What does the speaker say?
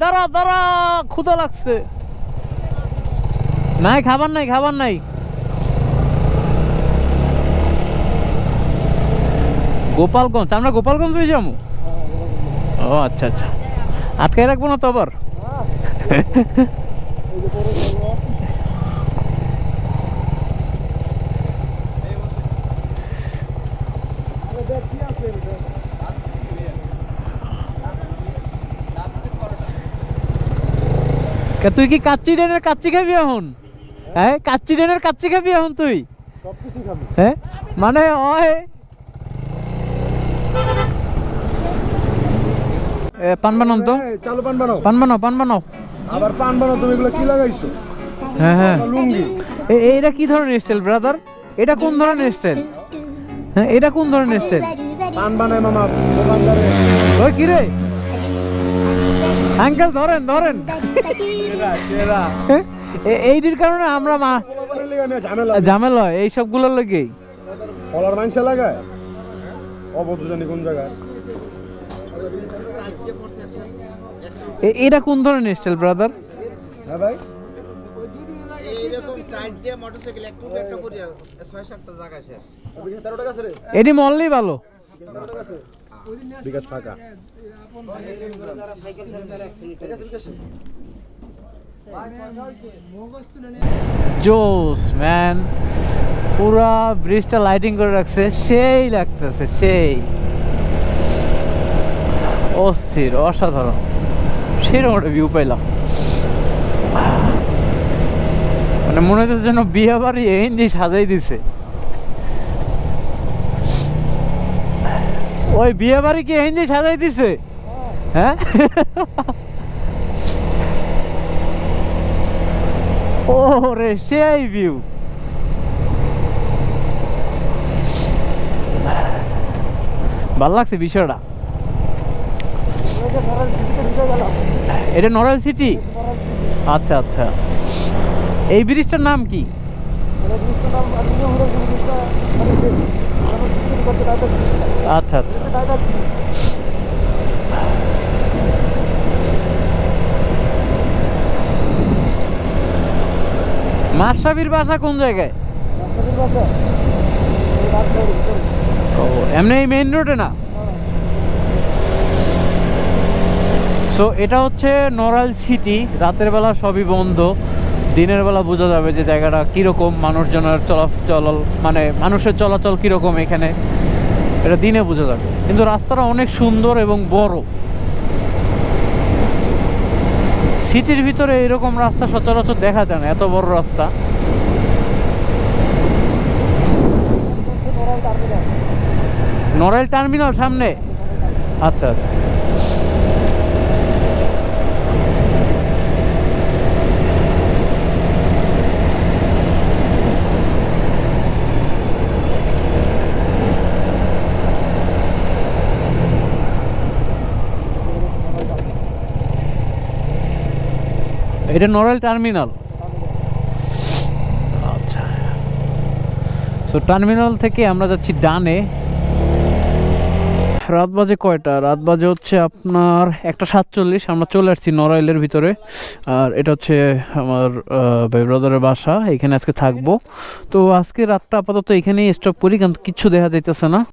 দাঁড়া দাঁড়া, ক্ষুধা লাগছে। নাই, খাবার নাই খাবার নাই। গোপালগঞ্জ, আমরা গোপালগঞ্জ হয়ে যাব? ও আচ্ছা আচ্ছা। আটকাই রাখব না তো আবার? তুই কি কাচ্চি ডেনের কাচ্চি খাবি এখন? হ্যাঁ কাচ্চি ডেনের কাচ্চি খাবি এখন তুই? হ্যাঁ মানে পান বানাও তো। চালু পান বানাও। পান বানাও পান বানাও। আবার পান বানাও তুমি এগুলো কি লাগাইছো? হ্যাঁ হ্যাঁ। লুঙ্গি। এইটা কি ধরনের স্টাইল ব্রাদার এটা কোন ধরনের স্টাইল হ্যাঁ এটা কোন ধরনের স্টাইল পান বানায় মামা দোকানদারে। ওই কি রে? আঙ্কেল ধরেন ধরেন। এইটির কারণে আমরা মা ঝামেলা ঝামেলা হয় এইসবগুলোর লেগেই। কলার মাংসে লাগায়? জানি কোন জায়গায়? এ- এটা কোন ধরনের স্টাইল ব্রাদার হ্যাঁ ভাই। এইরকম সাইড দিয়ে মোটরসাইকেল একটু একটা পড়ে ছয় সাতটা জায়গা শেষ। তেরো টাকা আছে রে। এটি মললেই ভালো। বিকাশ ফাঁকা। জোস ম্যান পুরা ব্রিজটা লাইটিং করে রাখছে, সেই লাগতেছে, সেই। অস্থির, অসাধারণ। সেরকম একটা ভিউ পাইলাম। মানে মনে হচ্ছে যেন বিয়ে বাড়ি হিন্দি সাজাই দিছে। ওই বিয়ে বাড়ি কি হিন্দি সাজাই দিছে? হ্যাঁ? ওরে, সেই ভিউ ভালো লাগছে বিষয়টা। এটা নরাল সিটি আচ্ছা আচ্ছা। এই ব্রিজটার নাম কি? আচ্ছা আচ্ছা। মাসাবির বাসা কোন জায়গায়? এমনি এই মেইন রোডে না? সো এটা হচ্ছে নরাল সিটি রাতের বেলা সবই বন্ধ। দিনের বেলা বোঝা যাবে যে জায়গাটা কীরকম মানুষজনের চলাচল মানে মানুষের চলাচল কীরকম এখানে। এটা দিনে বোঝা যাবে। কিন্তু রাস্তাটা অনেক সুন্দর এবং বড়। সিটির ভিতরে এরকম রাস্তা সচরাচর দেখা যায় না, এত বড় রাস্তা। নড়াইল টার্মিনাল সামনে। আচ্ছা আচ্ছা। এটা নড়াইল টার্মিনাল। আচ্ছা। সো টার্মিনাল থেকে আমরা যাচ্ছি ডানে। রাত বাজে কয়টা? রাত বাজে হচ্ছে আপনার একটা সাতচল্লিশ, আমরা চলে আসছি নড়াইলের ভিতরে। আর এটা হচ্ছে আমার ভাই ব্রাদারের বাসা, এখানে আজকে থাকব। তো আজকে রাতটা আপাতত এখানেই স্টপ করি, কারণ কিচ্ছু দেখা যাইতেছে না।